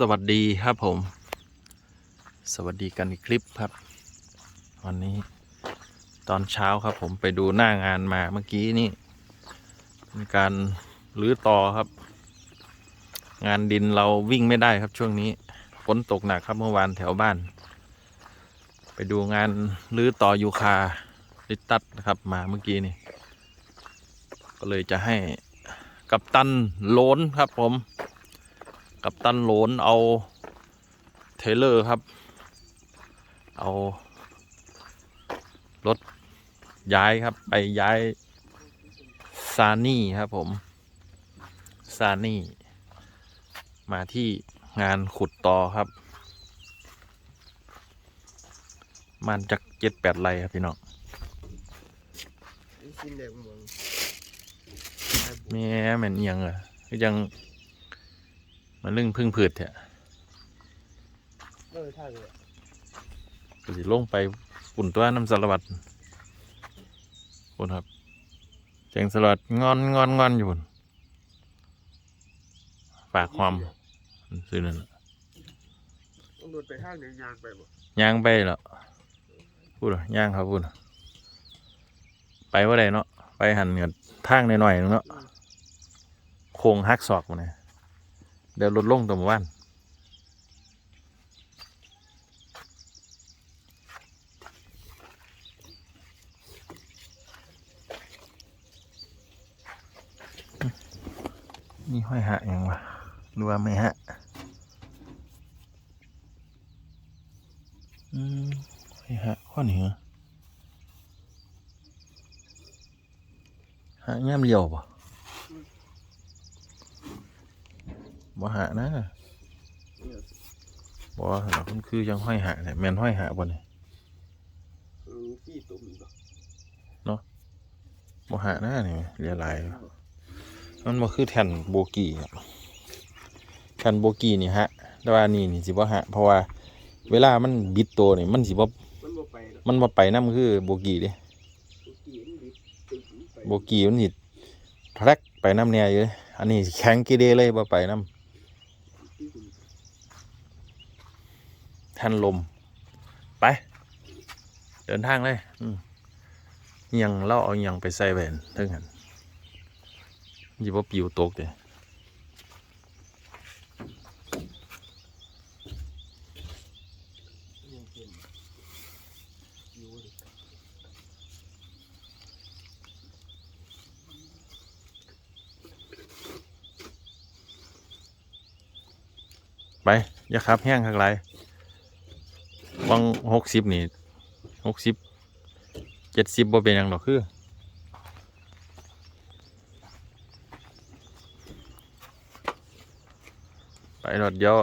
สวัสดีครับผม สวัสดีกันอีกคลิปครับ วันนี้ตอนเช้าครับผมไปดูหน้างานมาเมื่อกี้นี่เป็นการรื้อต่อครับ งานดินเราวิ่งไม่ได้ครับช่วงนี้ฝนตกหนักครับเมื่อวานแถวบ้าน ไปดูงานรื้อต่อยูคาลิตัสนะครับมาเมื่อกี้นี่ ก็เลยจะให้กัปตันโลนครับผม กับตันโหลนเอา เทรลเลอร์ครับ เอา รถ ย้ายครับ ไปย้าย ซานี่ครับผม ซานี่ มาที่งานขุดต่อครับมันจากเจ็ดแปดไรครับพี่น้องนี่ชิ้นเด็กมึงแม่แม่นเอียงเหรอคือยัง มันเรื่องพึ่งผืดเถอะเออท่าเลยก็สิลงไปปุ่นตัวน้ำสารวัตรคุณครับแจงสารวัตรงอนงอนงอนอยู่พุ่นฝากความซื้อนั่นน่ะต้องโดนไปท่าหนึ่งยางไปบ่ย่างไปแล้วพูดเหรอย่างครับพูดไปว่าใดเนาะไปหันเงินทางหน่อยๆนึงเนาะโค้งหักศอกมาเนี่ย เดี๋ยวลดลงตัวหมู่บ้านนี่ห้อยหะยังวะหรือว่าไม่หะอืมห้อยหะข้อนี้เหรอหะย่ำเลียวปะ บ่หะนะบ่หะมันคือยังห้อยหะเนี่ยแมนห้อยหะบ่เนี่ยเออพี่ตุ่มอีกบ่บ่หะนะนี่เรียลายมันบ่คือแทนโบกี้ครับแทนโบกี้นี่ฮะ แต่ว่านี่นี่สิบ่ฮะเพราะว่าเวลามันบิดตัวนี่มันสิบ่มันบ่ไปหรอกมันบ่ไปนำคือโบกี้เด้กี่มันดิบตึ้งไปโบกี้มันสิแพรกไปน้ำแน่อยู่เด้อันนี้แข็งกีเดเลยบ่ไปน้ำ ที่ตุ่ม แทนลม ไป เดินทางเลยยังเราเอายังไปใส่แหวนเท่านั้นยิบ่ปิวตกเด้ยังเต็มอยู่ดิไป อย่าขับแห้งข้างไร วังหกสิบนี่หกสิบเจ็ดสิบบ่เป็นยังดอกคือไปรถเดี๋ยว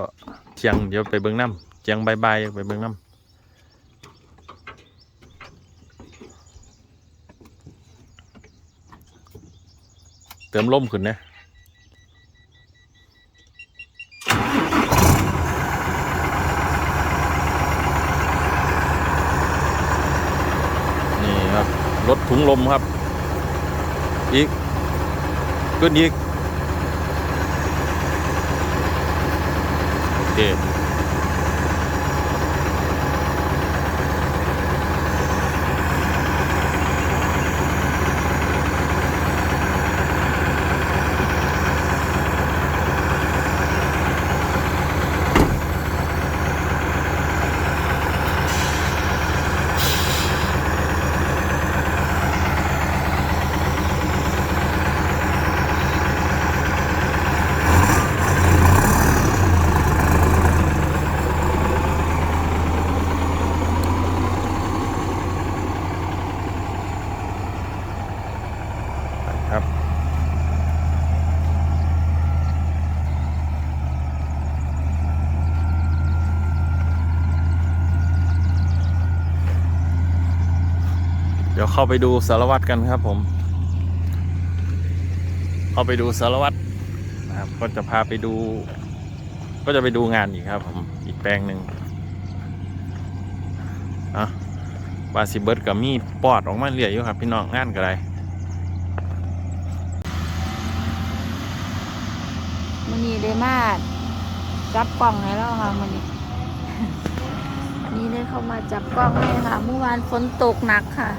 เที่ยงเดี๋ยวไปเบิ่งน้ำเที่ยงบายบายไปเบิ่งน้ำเติมลมขึ้นนะ นี่ครับ รถถุงล มครับ อีกขึ้นอีกโอเค เข้าไปดูสารวัตรกันครับผม เข้าไปดูสารวัตรนะครับ ก็จะพาไปดู ก็จะไปดูงานอีกครับ ผมอีกแปลงหนึ่งอะบาสิเบิร์ดกับมีปอดออกมาเรื่อยอยู่ครับ พี่น้องงานก็ได้มันนี่ได้มาจับกล้องให้แล้วค่ะมันนี้อันนี้ได้เข้ามาจับกล้องให้ค่ะ เมื่อวานฝนตกหนักค่ะ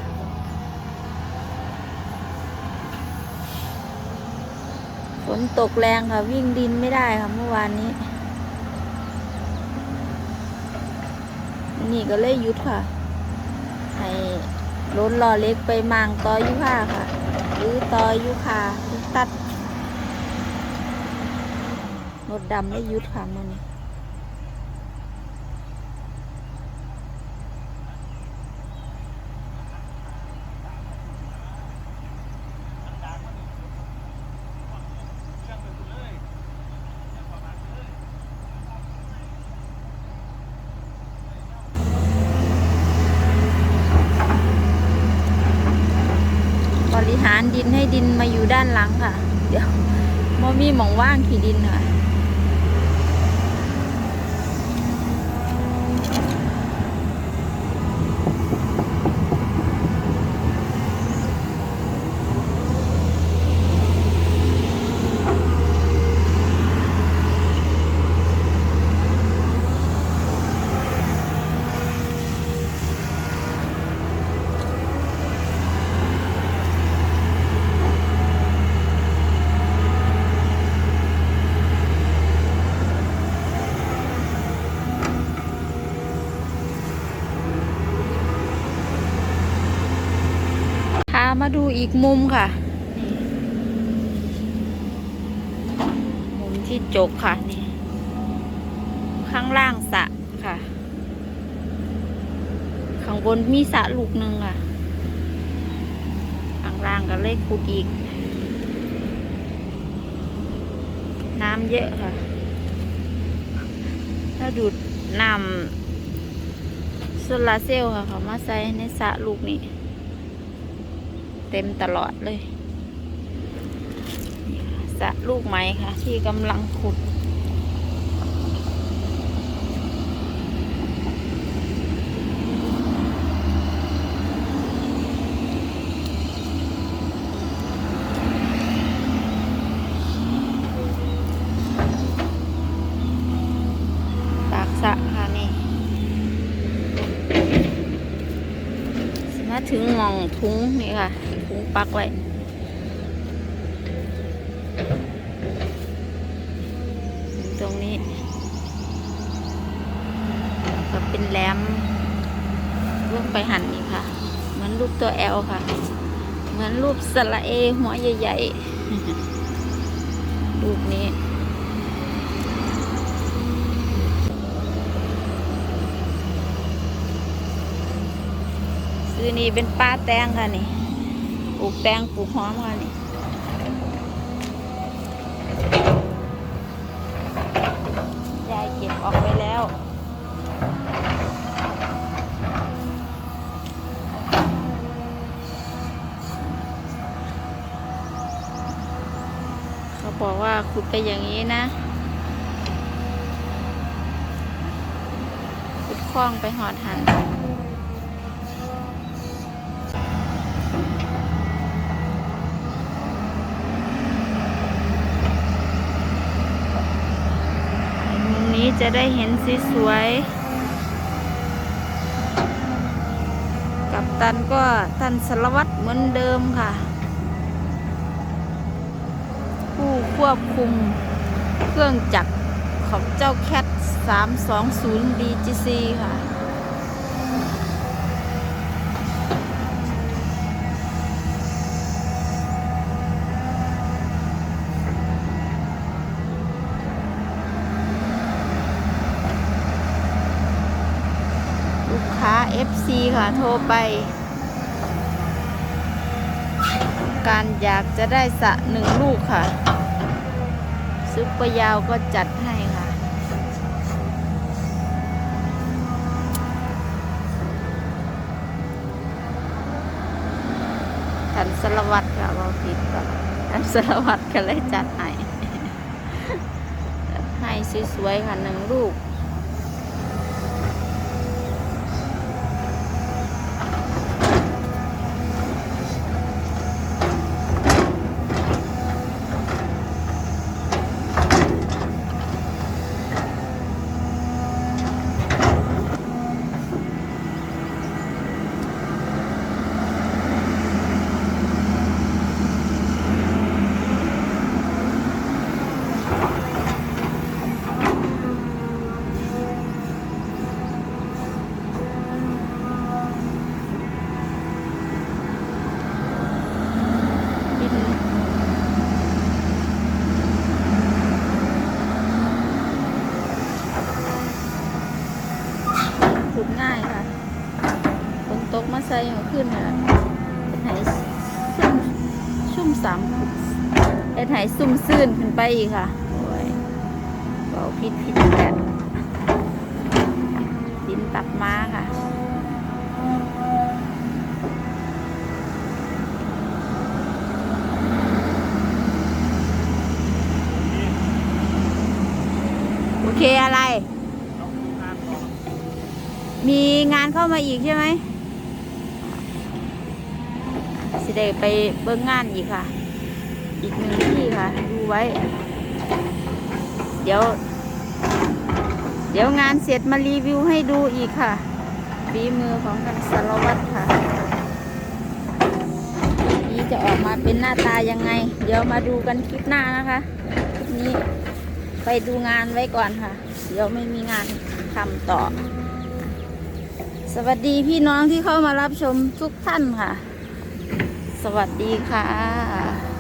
ฝนตกแรงค่ะ วิ่งดินไม่ได้ค่ะเมื่อวานนี้ นี่ก็เลยยุดค่ะ ให้รถล้อเล็กไปมางตอยุค่าค่ะ หรือตอยุคาตัดรถดำได้ยุดค่ะมันนี้ หารดินให้ดินมาอยู่ด้านหลังค่ะ เดี๋ยวมมีหมองว่างขี่ดินค่ะ มาดูอีกมุมค่ะ มุมที่จกค่ะนี่ ข้างล่างสระค่ะ ข้างบนมีสระลูกหนึ่งค่ะข้างล่างก็เลยขุดอีก น้ำเยอะค่ะ ถ้าดูดน้ำโซลาเซลล์ค่ะเขามาใส่ในสระลูกนี้ เต็มตลอดเลยสะลูกไม้ค่ะ ที่กำลังขุดปากสะค่ะนี่มาถึงมองทุ้งนี่ค่ะ ปักไว้ตรงนี้ ก็เป็นแหลมลงไปหันนี่ค่ะ เหมือนรูปตัวแอลค่ะ เหมือนรูปสระเอหัวใหญ่ๆรูปนี้ซื้อนี่เป็นป้าแตงค่ะนี่ ลูกแตงปลูกหอมค่ะนี่ยายเก็บออกไปแล้วเขาบอกว่าขุดไปอย่างนี้นะ ขุดคล้องไปหอดหัน จะได้เห็นสีสวยๆกับตันก็ท่านสารวัตรเหมือนเดิมค่ะ ผู้ควบคุมเครื่องจักรของเจ้าแคท320 DGC ค่ะ ลูกค้า FC ค่ะ โทรไป การอยากจะได้สะหนึ่งลูกค่ะ ซุปเปอร์ยาวก็จัดให้ค่ะ ทันสารวัตค่ะเราผิดก็ทันสารวัตก็เลยจัดให้ จัดให้สวยๆค่ะหนึ่งลูก ง่ายค่ะฝนตกมาใส่ หัวขึ้นค่ะเฮ็ดให้ซุ่มชุ่มสำเฮ็ดให้ซุ่มซื่นขึ้นไปอีกค่ะโอ้ยเบาพิษพิษแดดดินตับม้าค่ะโอเคอะไร มีงานเข้ามาอีกใช่ไหม สิได้ไปเบิ่งงานอีกค่ะ อีกหนึ่งที่ค่ะ ดูไว้ เดี๋ยว เดี๋ยวงานเสร็จมารีวิวให้ดูอีกค่ะฝีมือของกันสารวัตรค่ะนี่จะออกมาเป็นหน้าตายังไง เดี๋ยวมาดูกันคลิปหน้านะคะคลิปนี้ไปดูงานไว้ก่อนค่ะ เดี๋ยวไม่มีงานทำต่อ สวัสดีพี่น้องที่เข้ามารับชมทุกท่านค่ะ สวัสดีค่ะ